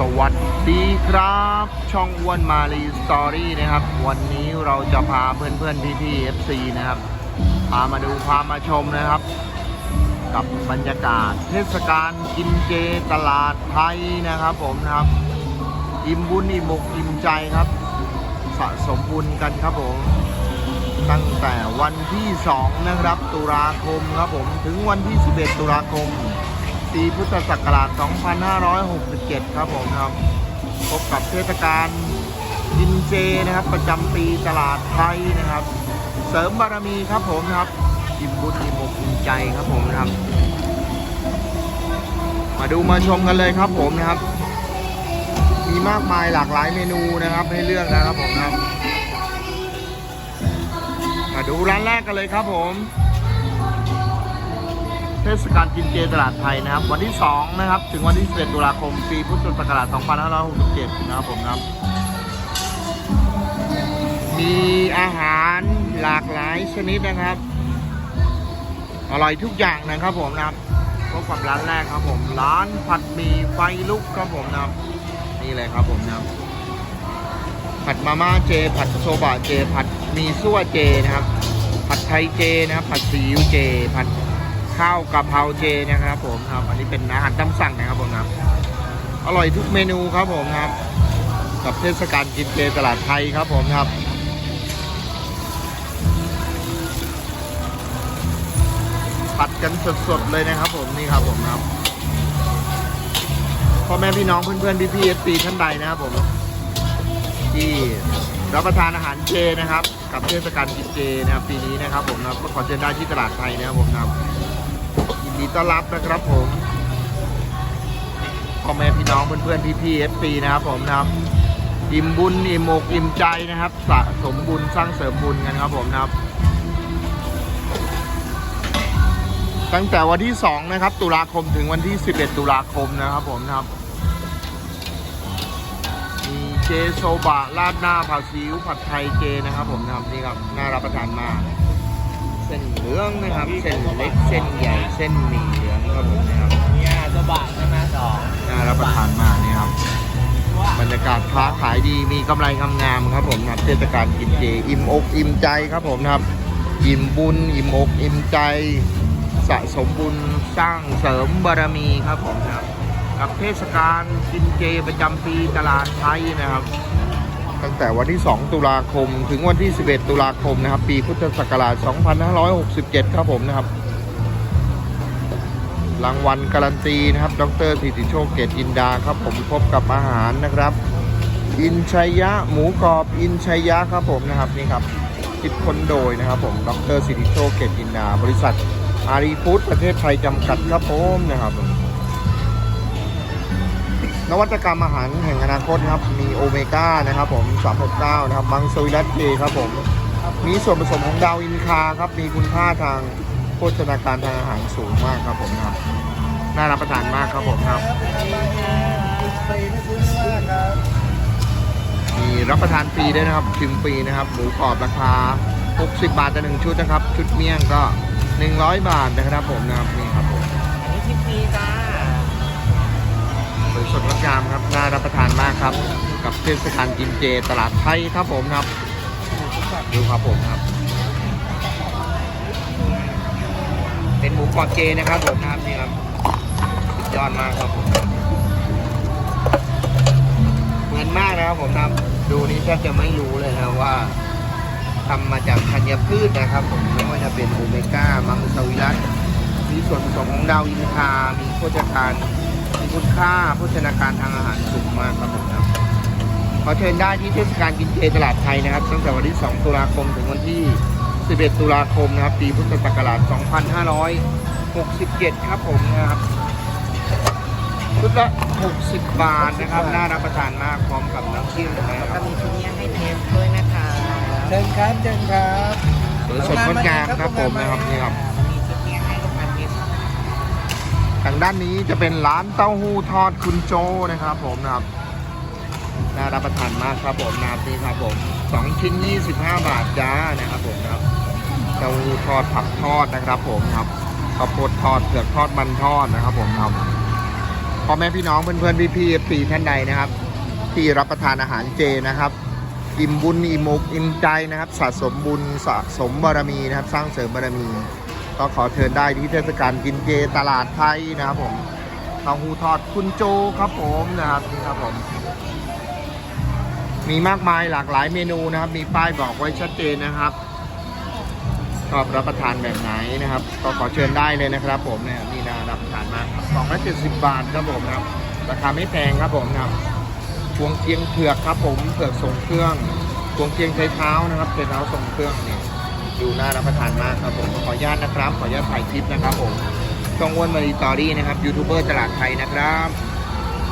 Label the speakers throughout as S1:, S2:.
S1: สวัสดีครับ ช่องอ้วนมาลีสตอรี่นะครับ วันนี้เราจะพาเพื่อนๆพี่ๆ FC นะครับ พามาดูพามาชมนะครับ กับบรรยากาศ เทศกาลกินเจตลาดไทยนะครับผมนะครับ อิ่มบุญอิ่มอกอิ่มใจครับ สะสมบุญกันครับผม ตั้งแต่วันที่ 2 นะครับ ตุลาคมครับผมถึงวันที่ 11 ตุลาคม ปีพุทธศักราช 2567 ครับผมครับ พบกับเทศกาลกินเจนะครับ ประจำปีตลาดไทยนะครับ เสริมบารมีครับผมครับอิ่มบุญอิ่มอกอิ่มใจครับผมครับ มาดูมาชมกันเลยครับผมนะครับ มีมากมายหลากหลายเมนูนะครับให้เลือกนะครับผมครับมาดูร้านแรกกันเลยครับผม เทศกาลกินเจตลาดไทยนะครับ วันที่ 2 นะครับ ถึงวันที่11ตุลาคม ปีพุทธศักราช2567 นะครับผมนะครับ มีอาหารหลากหลายชนิดนะครับ อร่อยทุกอย่างนะครับผมนะครับพบกับร้านแรกครับผม ร้านผัดหมี่ไฟลุกครับผมนะครับ นี่เลยครับผมนะครับ ผัดมาม่าเจ ผัดโซบะเจ ผัดมีซั่วเจนะครับ ผัดไทยเจนะครับ ผัดซีอิ๊วเจ ผัด ข้าวกะเพราเจนะครับผมครับ อันนี้เป็นอาหารตามสั่งนะครับผมครับอร่อยทุกเมนูครับผมครับ กับเทศกาลกินเจตลาดไทยครับผมครับผัดกันสดๆเลยนะครับ ผมนี่ครับผมครับพ่อแม่พี่น้องเพื่อนๆพี่ๆเอฟซีท่านใดนะครับผม ที่รับประทานอาหารเจนะครับ กับเทศกาลกินเจนะครับปีนี้นะครับ ผมนะครับก็ขอเชิญได้ที่ตลาดไทยนะครับผมนะครับ ดีต้อนรับนะครับผมพ่อแม่พี่น้องเพื่อนๆพี่ๆเอฟซีนะครับผมนะครับอิ่มบุญอิ่มอกอิ่มใจนะครับ สะสมบุญสร้างเสริมบุญกันครับผมนะครับ ตั้งแต่วันที่2นะครับ ตุลาคมถึงวันที่11ตุลาคมนะครับผมนะครับมีเจโซบะราดหน้าผัดซีอิ๊วผัดไทยเจนะครับผมนะครับนี่ครับน่ารับประทานมาก เส้นเหลืองนะครับ เส้นเล็กเส้นใหญ่เส้นหมี่เหลืองครับผมนะครับ
S2: เนี่ยจะบะใช่ไหมสอง
S1: น่ารับประทานมากนี่ครับบรรยากาศค้าขายดีมีกำไรงามๆครับผมนะเทศกาลกินเจอิ่มอกอิ่มใจครับผมนะครับ อิ่มบุญอิ่มอกอิ่มใจ สะสมบุญสร้างเสริมบารมีครับผมนะครับ กับเทศกาลกินเจประจำปีตลาดไทยนะครับ ตั้งแต่วันที่ 2 ตุลาคม ถึงวันที่ 11 ตุลาคมนะครับ ปีพุทธศักราช 2567 ครับผมนะครับ รางวัลการันตีนะครับ ดรสิทธิโชคเกตอินดาครับผมพบกับอาหารนะครับ อินชัยยะหมูกรอบอินชัยยะครับผมนะครับนี่ครับคิดค้นโดยนะครับผม ดรสิทธิโชคเกตอินดา บริษัทอารีฟู้ดประเทศไทยจำกัดครับผมนะครับ นวัตกรรมอาหารแห่งอนาคตครับ มีโอเมก้านะครับผม369นะครับมังสวิรัตเจครับผม มีส่วนผสมของดาวอินคาครับ มีคุณค่าทางโภชนาการทางอาหารสูงมากครับผมครับน่ารับประทานมากครับผมครับ มีรับประทานฟรีด้วยนะครับชิมฟรีนะครับ หมูกรอบราคา 60 บาทต่อหนึ่งชุดนะครับ ชุดเมี่ยงก็ 100 บาทนะครับผมนะครับนี่ครับผม
S2: อันนี้ทิปมีจ้า
S1: สวยสดงดงามครับน่ารับประทานมากครับ กับเทศกาลกินเจตลาดไทยครับผมครับ ดูครับผมครับ เป็นหมูกรอบเจนะครับผมนะครับนี่ครับยอดมากครับผมเหมือนมากนะครับผมครับดูนี่แทบจะไม่รู้เลยนะว่าทำมาจากธัญพืชนะครับผมไม่ว่าจะเป็นโอเมก้ามังสวิรัตมีส่วนผสมของดาวอินทามีโภชการ คุณค่าโภชนาการทางอาหารสูงมากครับผมครับขอเชิญได้ที่เทศกาลกินเจตลาดไทยนะครับ ตั้งแต่วันที่ 2 ตุลาคมถึงวันที่ 11 ตุลาคมนะครับ ปีพุทธศักราช 2567 ครับผมนะครับชุดละ 60 บาทนะครับ น่ารับประทานมากพร้อมกับน้ำจิ้มนะค
S2: ก็
S1: รับ
S2: มีชุดเนี้ยให้เทสด้วยนะคะ
S3: เดินครับเดินครับ
S1: สวยสดงดงามครับผมนะครับนี่ครับ
S2: มั ทา
S1: งด้านนี้จะเป็นร้านเต้าหู้ทอดคุณโจนะครับ ผมนะครับน่ารับประทานมากครับผมนะครับนี่ครับผมสองชิ้น25บห้าบาทจ้านะครับผมนะครับเต้าหู้ทอดผักทอดนะครับ ผมครับข้าวโพดทอดเผือกทอดมันทอดนะครับ ผมครับพ่อแม่พี่น้องเพื่อนๆพี่ๆปีท่านใดนะครับ ที่รับประทานอาหารเจนะครับอิ่มบุญอิ่มอกอิ่มใจนะครับ สะสมบุญสะสมบารมีนะครับ สร้างเสริมบารมี ก็ขอเชิญได้ที่เทศกาลกินเจตลาดไทยนะครับผมเต้าหู้ทอดคุณโจครับผมนะครับนี่ครับผม มีมากมายหลากหลายเมนูนะครับ มีป้ายบอกไว้ชัดเจนนะครับชอบรับประทานแบบไหนนะครับ ก็ขอเชิญได้เลยนะครับ ผมเนี่ยนี่นะรับประทานมากครับ270 บาทครับผมนะครับ ราคาไม่แพงครับผมนะครับพวงเคียงเผือกครับผมเผือกส่งเครื่องพวงเคียงไชเท้านะครับไชเท้าส่งเครื่องนี่ ดูน่ารับประทานมากครับผมขออนุญาตนะครับ ขออนุญาตถ่ายคลิปนะครับผมช่องอ้วนมารีตอรี่นะครับยูทูบเบอร์ตลาดไทยนะครับ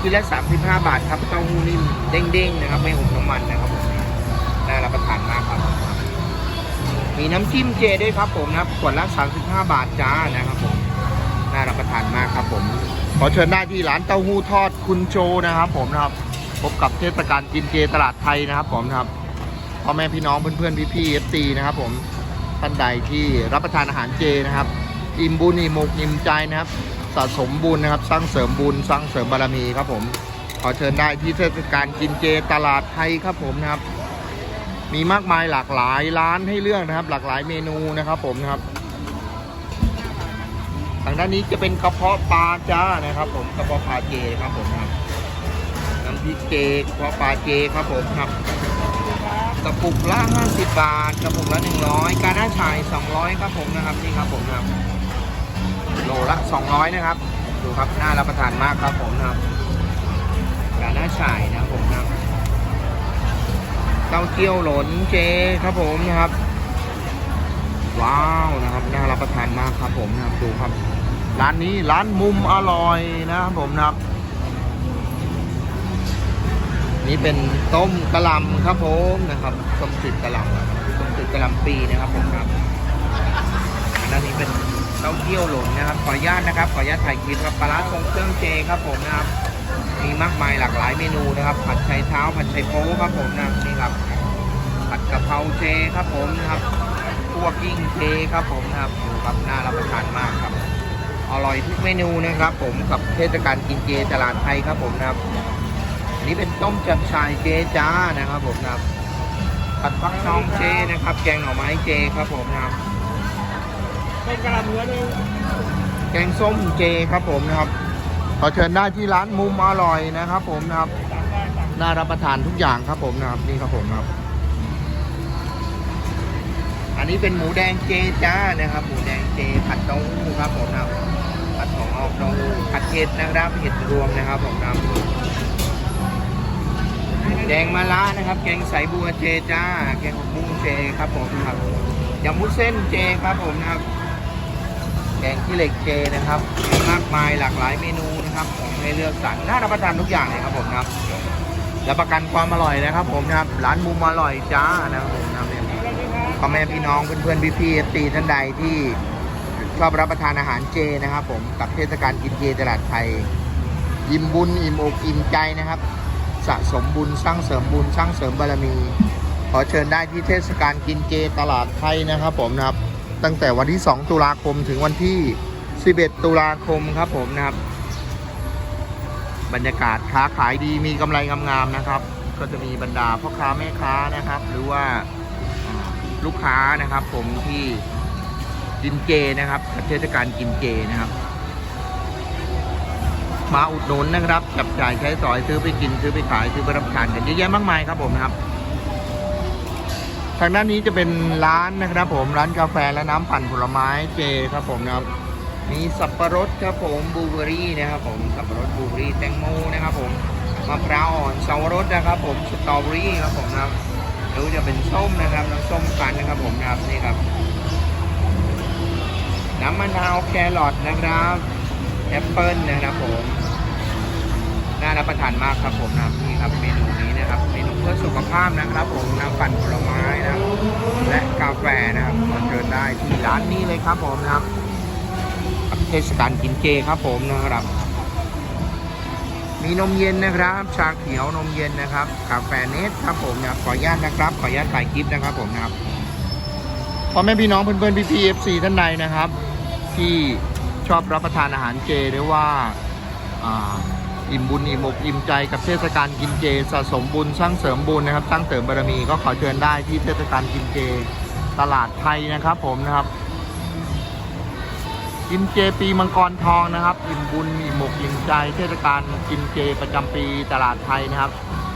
S1: ที่ละ35 บาทครับเต้าหู้นิ่มเด้งๆนะครับ ไม่อมน้ำมันนะครับผมน่ารับประทานมากครับ มีน้ำจิ้มเจด้วยครับผมนะครับขวดละ35 บาทจ้านะครับผมน่ารับประทานมากครับผมขอเชิญได้ที่ร้านเต้าหู้ทอดคุณโจนะครับ ผมนะครับพบกับเทศกาลกินเจตลาดไทยนะครับผมนะครับพ่อแม่พี่น้องเพื่อนๆพี่ๆเอฟซีนะครับผม ท่านใดที่รับประทานอาหารเจนะครับ อิ่มบุญอิ่มอกอิ่มใจนะครับ สะสมบุญนะครับ สร้างเสริมบุญสร้างเสริมบารมีครับผม ขอเชิญได้ที่เทศกาลกินเจตลาดไทยครับผมนะครับ มีมากมายหลากหลายร้านให้เลือกนะครับ หลากหลายเมนูนะครับผมนะครับทางด้านนี้จะเป็นกระเพาะปลาจ้านะครับ ผมกระเพาะปลาเจครับผมครับน้ำพริกเจกระเพาะปลาเจครับผมครับ กระปุกละ 50 บาท กระปุกละ 100 การหน้าชาย 200 ครับผมนะครับนี่ครับผมนะครับโลละ 200 นะครับ ดูครับน่ารับประทานมากครับผมนะครับ กาหน้าฉ่ายนะผมนะครับเต้าเจี้ยวหลนเจครับผมนะครับ ว้าวนะครับน่ารับประทานมากครับผมนะครับดูครับ ร้านนี้ร้านมุมอร่อยนะครับผมนะครับ นี่เป็นต้มกะหล่ำครับผมนะครับต้มจืดกะหล่ำต้มจืดกะหล่ำปีนะครับผมครับอันนี้เป็นเต้าเจี้ยวหลนนะครับ ขออนุญาตนะครับ ขออนุญาตถ่ายคลิปครับปลาร้าทรงเครื่องเจครับผมนะครับ มีมากมายหลากหลายเมนูนะครับ ผัดไชเท้า ผัดไชโป๊ครับผมนะนี่ครับ ผัดกะเพราเจครับผมนะครับคั่วกิ้งเจครับผมนะครับดูครับน่ารับประทานมากครับ อร่อยทุกเมนูนะครับ ผมกับเทศกาลกินเจตลาดไทยครับผมนะครับ อันนี้เป็นต้มจับชายเจจ้านะครับผมนะครับผัดฟักทองเจนะครับ แกงหน่อไม้เจครับผมนะครับ
S2: เป็นกระลำเนื้อนึง
S1: แกงส้มเจครับผมนะครับขอเชิญได้ที่ร้านมุมอร่อยนะครับ ผมนะครับน่ารับประทานทุกอย่างครับผมนะครับนี่ครับผมนะครับ อันนี้เป็นหมูแดงเจจ้านะครับ หมูแดงเจผัดเต้าหู้ครับผมนะครับผัดของออกเต้าหู้ผัดเห็ดนะครับเห็ดรวมนะครับผมนะครับ แกงมะระนะครับ แกงใสบัวเจจ้า แกงผักบุ้งเจครับผมนะครับยำมุ้นเส้นเจครับผมนะครับแกงขี้เหล็กเจนะครับมีมากมายหลากหลายเมนูนะครับผมให้เลือกสรรน่ารับประทานทุกอย่างเลยครับผมนะครับรับประกันความอร่อยนะครับ ผมนะครับ ร้านมุมอร่อยจ้านะครับผมนะครับพ่อแม่พี่น้องเพื่อนๆพี่ๆตีท่านใดที่ชอบรับประทานอาหารเจนะครับ ผมกับเทศกาลกินเจตลาดไทยอิ่มบุญอิ่มอกอิ่มใจนะครับ สะสมบุญสร้างเสริมบุญสร้างเสริมบารมี ขอเชิญได้ที่เทศกาลกินเจตลาดไทยนะครับผมนะครับ ตั้งแต่วันที่ 2 ตุลาคมถึงวันที่ 11 ตุลาคมครับผมนะครับ บรรยากาศค้าขายดีมีกำไรงามๆนะครับ ก็จะมีบรรดาพ่อค้าแม่ค้านะครับ หรือว่าลูกค้านะครับ ผมที่กินเจนะครับกับเทศกาลกินเจนะครับ มาอุดหนุนนะครับจับจ่ายใช้สอยซื้อไปกินซื้อไปขายซื้อไปรับประทานกันเยอะแยะมากมายครับผมนะครับ ทางด้านนี้จะเป็นร้านนะครับ ผมร้านกาแฟและน้ำปั่นผลไม้เจครับผมนะครับมีสับปะรดครับผมบลูเบอรี่นะครับผมสับปะรดบลูเบอรี่แตงโมนะครับผมมะพร้าวอ่อนสับปะรดนะครับ ผมสตรอเบอรี่ครับผมนะครับหรือจะเป็นส้มนะครับน้ำส้มคั้นนะครับผมนะครับนี่ครับ น้ำมะนาวแครอทนะครับ แอปเปิลนะครับผมน่ารับประทานมากครับผมนะครับนี่ครับเมนูนี้นะครับ เมนูเพื่อสุขภาพนะครับผมน้ำปั่นผลไม้นะและกาแฟนะครับมาเชิญได้ที่ร้านนี้เลยครับผมนะครับเทศกาลกินเจครับผมนะครับ มีนมเย็นนะครับ ชาเขียวนมเย็นนะครับกาแฟเนสครับผมนะขออนุญาตนะครับขออนุญาตถ่ายคลิปนะครับผมนะครับพ่อแม่พี่น้องเพื่อนๆพี่พีเอฟซีท่านใดนะครับ ที่ ชอบรับประทานอาหารเจหรือว่าอิ่มบุญอิ่มอกอิ่มใจกับเทศกาลกินเจสะสมบุญสร้างเสริมบุญนะครับสร้างเสริมบารมีก็ขอเชิญได้ที่เทศกาลกินเจตลาดไทยนะครับผมนะครับกินเจปีมังกรทองนะครับ อิ่มบุญอิ่มอกอิ่มใจ เทศกาลกินเจประจำปีตลาดไทยนะครับ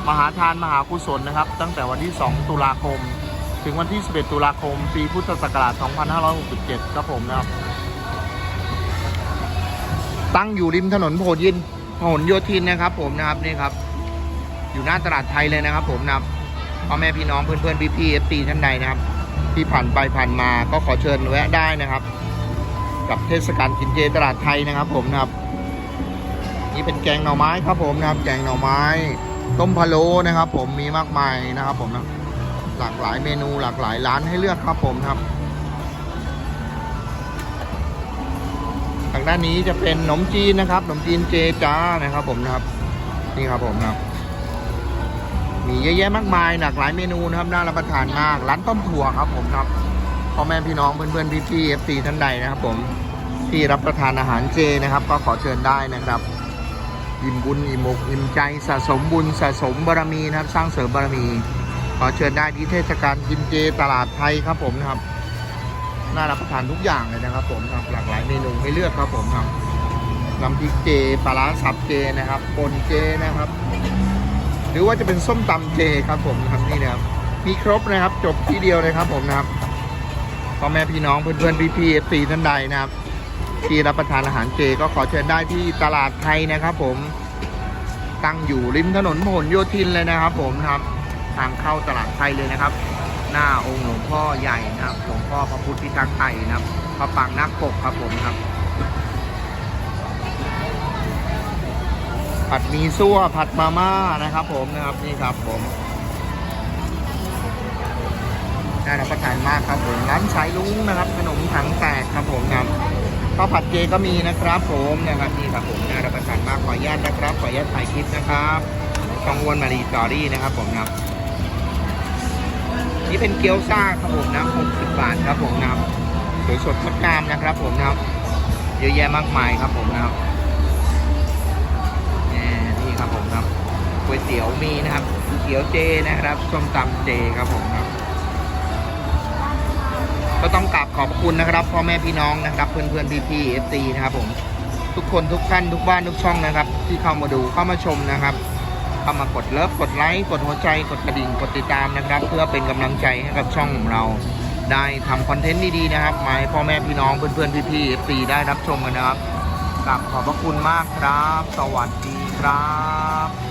S1: มหาทานมหากุศลนะครับ ตั้งแต่วันที่ 2 ตุลาคม ถึงวันที่ 11 ตุลาคม ปีพุทธศักราช 2567 ครับผมนะครับ ตั้งอยู่ริมถนนโพยินพหลโยธินนะครับ ผมนะครับนี่ครับ อยู่หน้าตลาดไทยเลยนะครับ ผมนะครับพ่อแม่พี่น้องเพื่อนเพื่อนพี่พี่เอฟซีท่านใดนะครับ ที่ผ่านไปผ่านมาก็ขอเชิญแวะได้นะครับ กับเทศกาลกินเจตลาดไทยนะครับ ผมนะครับ นี่เป็นแกงหน่อไม้ครับ ผมนะครับ แกงหน่อไม้ ต้มพะโล้นะครับ ผมมีมากมายนะครับ ผมนะหลากหลายเมนูหลากหลายร้านให้เลือกครับผมครับ ด้านนี้จะเป็นขนมจีนนะครับขนมจีนเจจ้านะครับผมนะครับ นี่ครับผมครับ มีเยอะแยะมากมายหลากหลายเมนูนะครับน่ารับประทานมากร้านต้มถั่วครับผมครับพ่อแม่พี่น้องเพื่อนๆพี่ๆเอฟซีท่านใดนะครับ ผมที่รับประทานอาหารเจนะครับ ก็ขอเชิญได้นะครับอิ่มบุญอิ่มอกอิ่มใจสะสมบุญสะสมบารมีนะครับ สร้างเสริมบารมี ขอเชิญได้ที่เทศกาลกินเจตลาดไทยครับผมนะครับ น่ารับประทานทุกอย่างเลยนะครับผมครับหลากหลายเมนูให้เลือกครับผมครับน้ำพริกเจปลาร้าสับเจนะครับปนเจนะครับ หรือว่าจะเป็นส้มตำเจครับผมนะครับนี่นะครับมีครบนะครับ จบที่เดียวเลยครับผมนะครับพ่อแม่พี่น้องเพื่อนๆพี่ๆเอฟซีท่านใดนะครับที่รับประทานอาหารเจก็ขอเชิญได้ที่ตลาดไทยนะครับผมตั้งอยู่ริมถนนพหลโยธินเลยนะครับผมนะครับ ทางเข้าตลาดไทยเลยนะครับ หน้าองค์หลวงพ่อใหญ่นะครับ หลวงพ่อพระพุทธพิทักษ์ไทยนะครับพระปางนาคปกครับผมครับ ผัดหมีซั่วผัดมาม่านะครับผมนะครับนี่ครับผมน่ารับประทานมากครับผมร้านสายลุงนะครับ ขนมถังแตกครับผมครับข้าวผัดเจก็มีนะครับ ผมนะครับนี่ครับผมน่ารับประทานมากขออนุญาตนะครับขออนุญาตถ่ายคลิปนะครับช่องอ้วนมารีสตอรี่นะครับผมครับ นี่เป็นเกี๊ยวซ่าครับผมนะ60บาทครับผมนะสวยสดงดงามนะครับผมนะเยอะแยะมากมายครับผมนะครับนี่ครับผมครับก๋วยเตี๋ยวมีนะครับเตี๋ยวเจนะครับส้มตำเจครับผมครับ ก็ต้องกราบขอบคุณนะครับพ่อแม่พี่น้องนะครับ เพื่อนเพื่อนพี่พี่เอฟซีนะครับผม ทุกคนทุกท่านทุกบ้านทุกช่องนะครับ ที่เข้ามาดูเข้ามาชมนะครับ เข้ามากดเลิฟกดไลค์กดหัวใจกดกระดิ่งกดติดตามนะครับ เพื่อเป็นกำลังใจให้กับช่องของเรา ได้ทำคอนเทนต์ดีๆนะครับมาให้พ่อแม่พี่น้องเพื่อนๆพี่ๆเอฟซีได้รับชมกันนะครับกับขอบพระคุณมากครับ สวัสดีครับ